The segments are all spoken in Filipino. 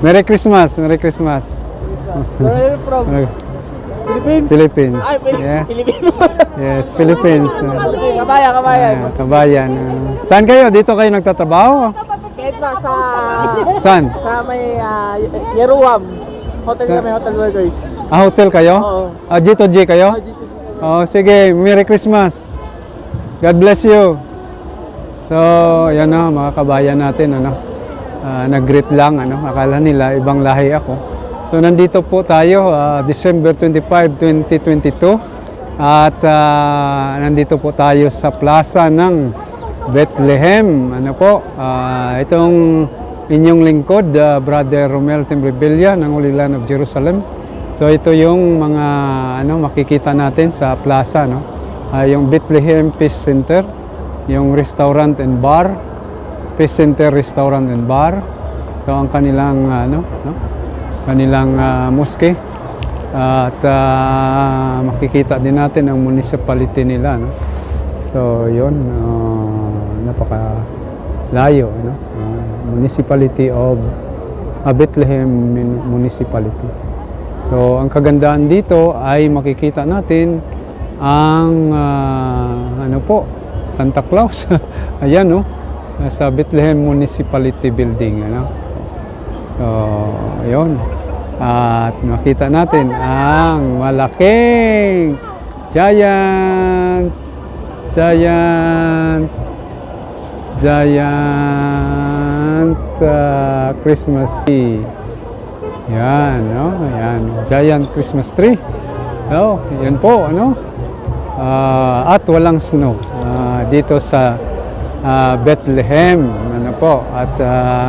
Merry Christmas, Merry Christmas. Where are you from? Philippines? Philippines. Ay, Philippines. Yes, Filipino. yes, Philippines. Kabayan, kabayan. uh, kabayan. uh. Saan kayo? Dito kayo nagtatrabaho? Kahit sa Saan? sa may uh, Yeruwam. Hotel Sa- kami, hotel workers. Ah, hotel kayo? Oo. Ah, G2G kayo? Dito. Oh, sige, Merry Christmas. God bless you. So, yan na mga kabayan natin ano. Ah, nag-greet lang ano, akala nila ibang lahi ako. So nandito po tayo ah, December 25, 2022 at ah, nandito po tayo sa plaza ng Bethlehem. Ano po? ah, itong inyong lingkod, ah, Brother Romel Timbrevilla ng Holy Land of Jerusalem. So ito yung mga ano makikita natin sa plaza no. Ah, yung Bethlehem Peace Center, yung restaurant and bar, Peace Center Restaurant and Bar. So ang kanilang ah, ano no kanilang ah, mosque at ah, makikita din natin ang municipality nila no. So yun ah, napaka layo no. Ah, municipality of ah, Bethlehem Mun- Municipality. So, ang kagandahan dito ay makikita natin ang ah, ano po, Santa Claus. Ayan no, sa Bethlehem Municipality Building ano. So, ayun. At makita natin ang malaking giant giant giant ah, Christmas tree. Yan, no? Yan, giant Christmas tree. So, yan po, ano? Ah, at walang snow ah, dito sa ah, Bethlehem, ano po. At ah,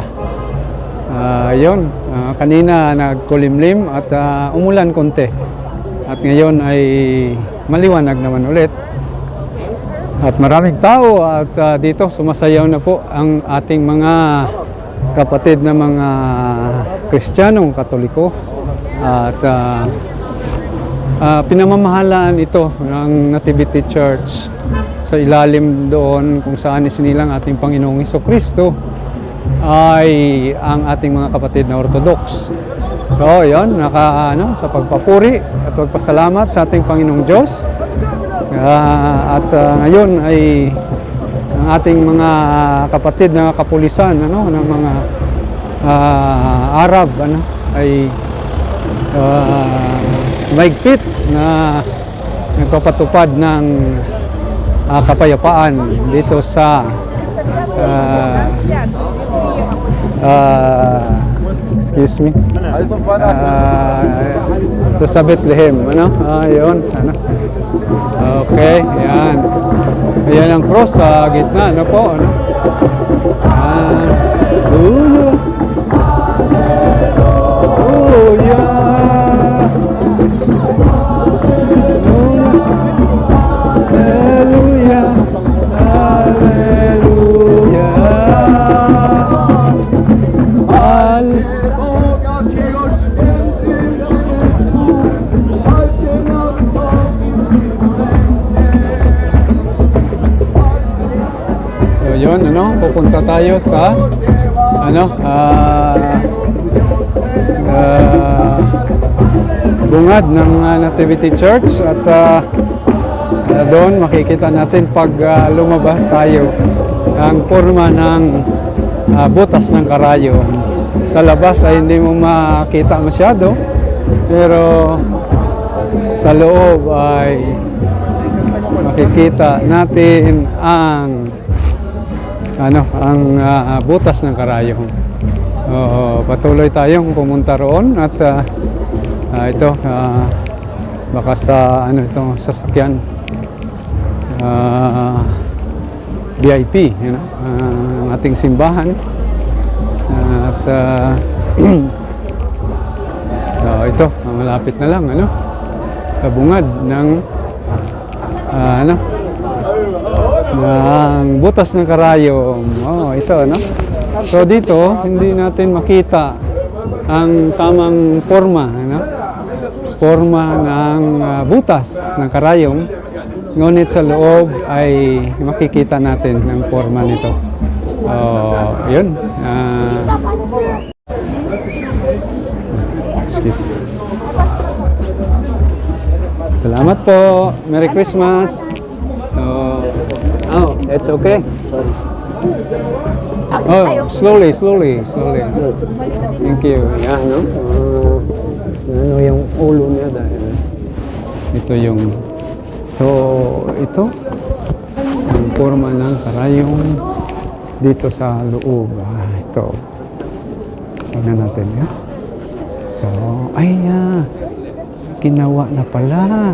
ah, yun, ah, kanina nagkulimlim at ah, umulan konti. At ngayon ay maliwanag naman ulit. At maraming tao at ah, dito sumasayaw na po ang ating mga kapatid na mga Kristiyanong Katoliko. At ah, ah, pinamamahalaan ito ng Nativity Church sa ilalim doon kung saan isinilang ating Panginoong Iso Kristo ay ang ating mga kapatid na Orthodox. So, yun, naka, ano, sa pagpapuri at pagpasalamat sa ating Panginoong Diyos. Ah, at ah, ngayon ay ang ating mga kapatid na kapulisan ano ng mga ah, Arab ano ay ah, maigpit na nagpapatupad ng ah, kapayapaan dito sa ah, ah, excuse me Ah, ito sa Bethlehem, ano? Ah, yun, ano? Okay, yan. Ayan ang cross sa gitna, ano po, ano? Ah, Hallelujah. Hallelujah. Pupunta tayo sa ano, ah ah, bungad ng ah, Nativity Church at ah, ah, doon makikita natin pag ah, lumabas tayo ang forma ng ah, butas ng karayo. Sa labas ay hindi mo makita masyado pero sa loob ay makikita natin ang ano ang ah, butas ng karayong. Oo, patuloy tayong pumunta roon at ah, ah, ito ah, baka sa ano ito sasakyan ah, VIP, you know, ang ating simbahan. at ah, so ito, malapit na lang ano. Kabungad ng ah, ano ng butas ng karayom. Oh, ito, no? So dito, hindi natin makita ang tamang forma, no? Forma ng uh, butas ng karayom. Ngunit sa loob ay makikita natin ang forma nito. Oh, yun. Uh, Salamat po. Merry Christmas. So, it's okay. Oh, slowly, slowly, slowly. Thank you. Yan, no? Uh, ano yung ulo niya dahil ito yung so ito ang forma ng karayong dito sa loob. Ah, ito. Tingnan natin yan. So, ay, ah, ginawa na pala.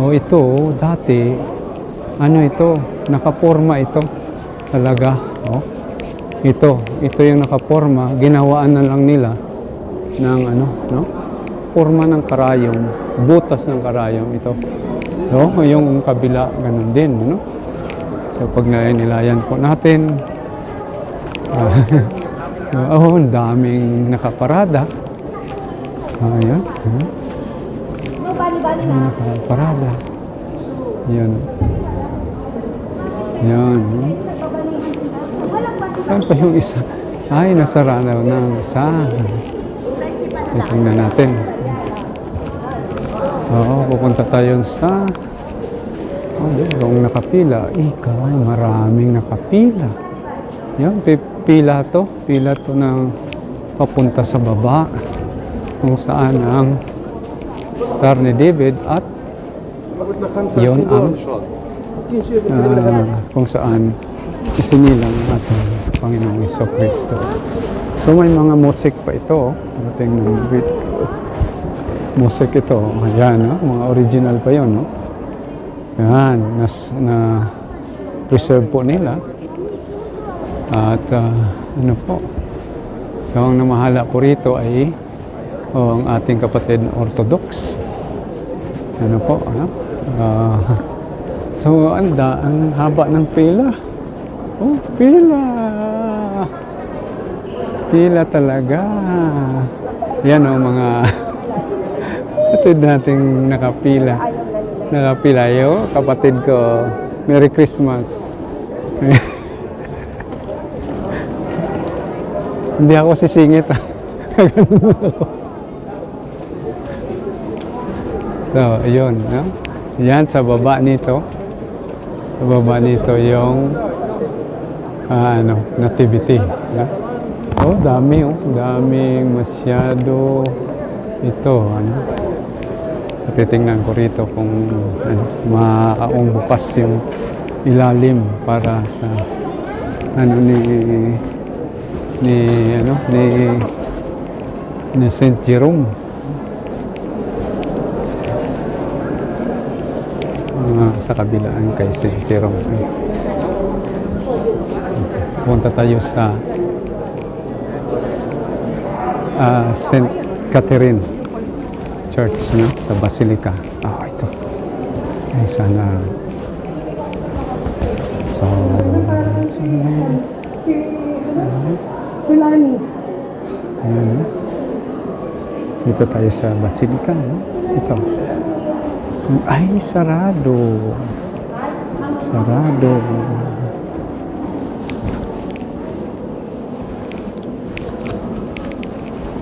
O ito, dati, ano ito, nakaporma ito. Talaga, oh. Ito, ito yung nakaporma, ginawaan na lang nila ng ano, no? Forma ng karayom, butas ng karayom ito. No, yung kabila ganun din, no? So pag nilalayan po natin, ah, oh, ang daming nakaparada. Ayan. Hmm. Nakaparada. Yan. Yan. Saan pa yung isa? Ay, nasara na ng isa. Tingnan natin. Oo, pupunta tayo sa... Oh, yung nakapila. Ikaw, maraming nakapila. Yan, pi- pila to. Pila to ng papunta sa baba. Kung saan ang Star ni David at yun ang ah, kung saan isinilang ang ating Panginoong Iso Kristo. So may mga musik pa ito. Dating ng video. Musik ito. Ayan, no? mga original pa yun. No? Yan, nas, na preserve po nila. At ah, ano po, so ang namahala po rito ay oh, ang ating kapatid na Orthodox. Ano po, ano? Ah, so, anda, ang haba ng pila. Oh, pila! Pila talaga. Yan o, mga kapatid nating nakapila. Nakapila. Yo, kapatid ko, Merry Christmas. Hindi ako sisingit. ah. So, ayun. No? Yan, sa baba nito. Sa baba nito yung ah, ano, nativity. No? Oh, dami oh. Daming masyado ito. Ano? Titingnan ko rito kung ano, maaong bukas yung ilalim para sa ano ni ni ano ni ni Saint Jerome Ah, sa kabilaan kay St. Jerome. Punta tayo sa ah, St. Catherine Church no? sa Basilica. Ah, ito. Ay, sana. So, Sulani. ayan? Dito tayo sa Basilica. No? Ito. Ay, sarado. Sarado.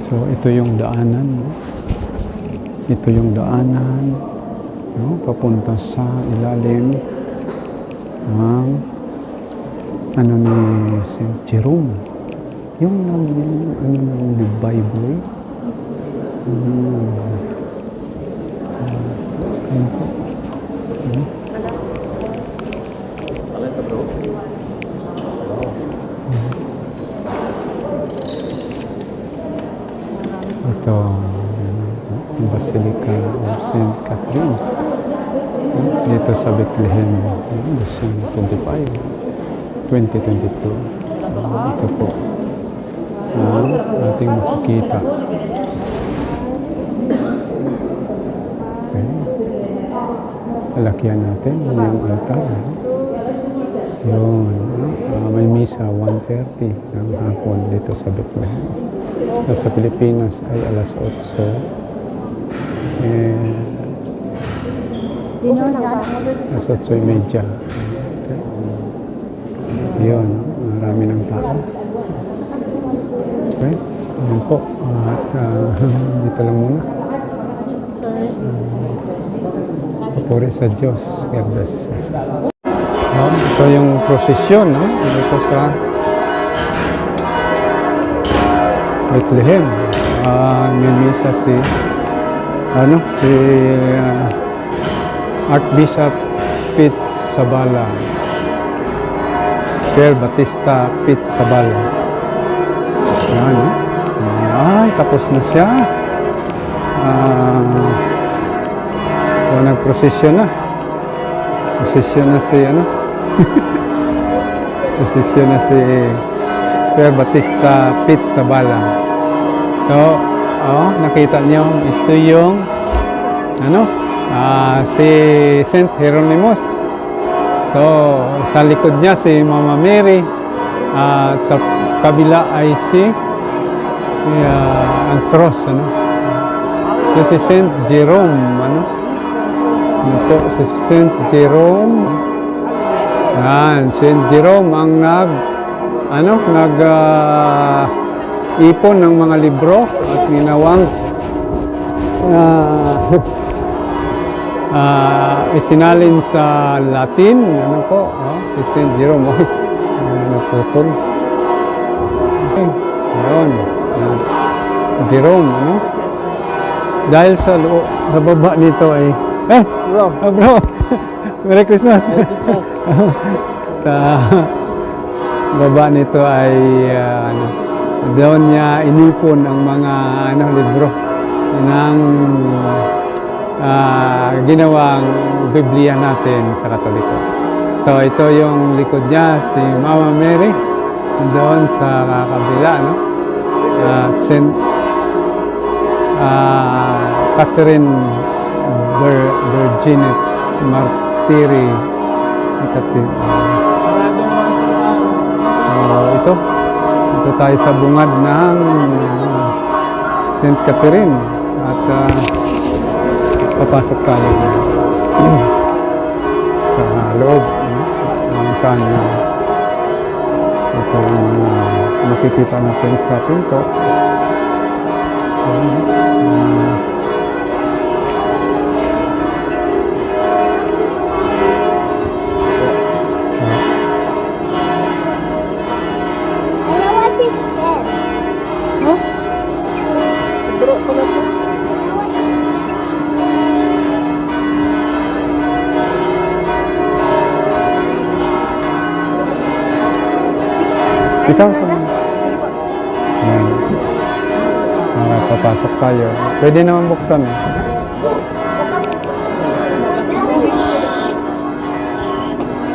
So, ito yung daanan. Ito yung daanan. No? Papunta sa ilalim ng ano ni St. Jerome. Yung ano ng Bible. Hmm? Basilica St. Catherine. Dito sa Bethlehem, December 25, 2022. Ah, Ito po ating makikita. Lalakyan natin yung altar. Yun. ah, may misa 1.30 ng hapon dito sa Bethlehem. So, sa Pilipinas ay alas 8. Eh, alas 8 media. Okay. Yun. Marami ng tao. Okay. Yun po. At ah, dito lang muna. Puri sa Diyos. God bless us. Oh, ito yung prosesyon, no? Dito sa Bethlehem. Ah, may misa si ano si ah, Archbishop Pete Sabala. Pierre Batista Pete Sabala. Yan, no? Ay, tapos na siya. Ah, so, nagprosesyon na. Prosesyon na si, ano? Prosesyon na si Pierre Batista Pete Sabala. So, oh, nakita niyo, ito yung, ano, ah, si Saint Hieronymus. So, sa likod niya si Mama Mary. At sa kabila ay si uh, ang cross, ano? Ito si Saint Jerome, ano? Ito si Saint Jerome. Yan, Saint Jerome ang nag, ano, nag ah, ipon ng mga libro at ginawang ah, ah, isinalin sa Latin, ano po, oh, si Saint Jerome, oh, naputol. Okay, yun. Jerome, ano? Dahil sa sa baba nito ay, eh, Bro. ah, bro, Merry Christmas. sa baba nito ay, ah, ano, doon niya inipon ang mga ano, libro ng ah, ginawang Biblia natin sa Katoliko. So ito yung likod niya, si Mama Mary, doon sa kabila, no? At Saint ah, Catherine Virginet Martiri mga sinuan. Ah, ito, ito tayo sa bungad ng ah, Saint Catherine at ah, papasok tayo sa loob kung saan uh, ito yung ah, makikita natin sa pinto. Ayan, ah, ah, I know what you spell. Bro pala you Ikaw, Ayan. Ah, papasok tayo. Pwede naman buksan eh.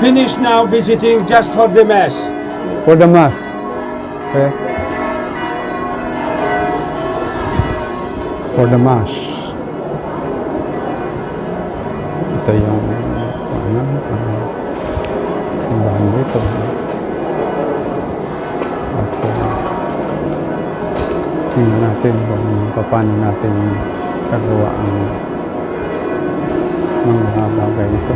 Finish now visiting just for the mass. For the mass. Okay? For the mass. Ito yung ano, uh, simbahan dito. At uh, tingnan natin kung paano natin sagawa ang mga bagay ito.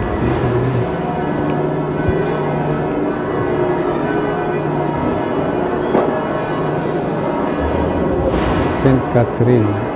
Saint Catherine.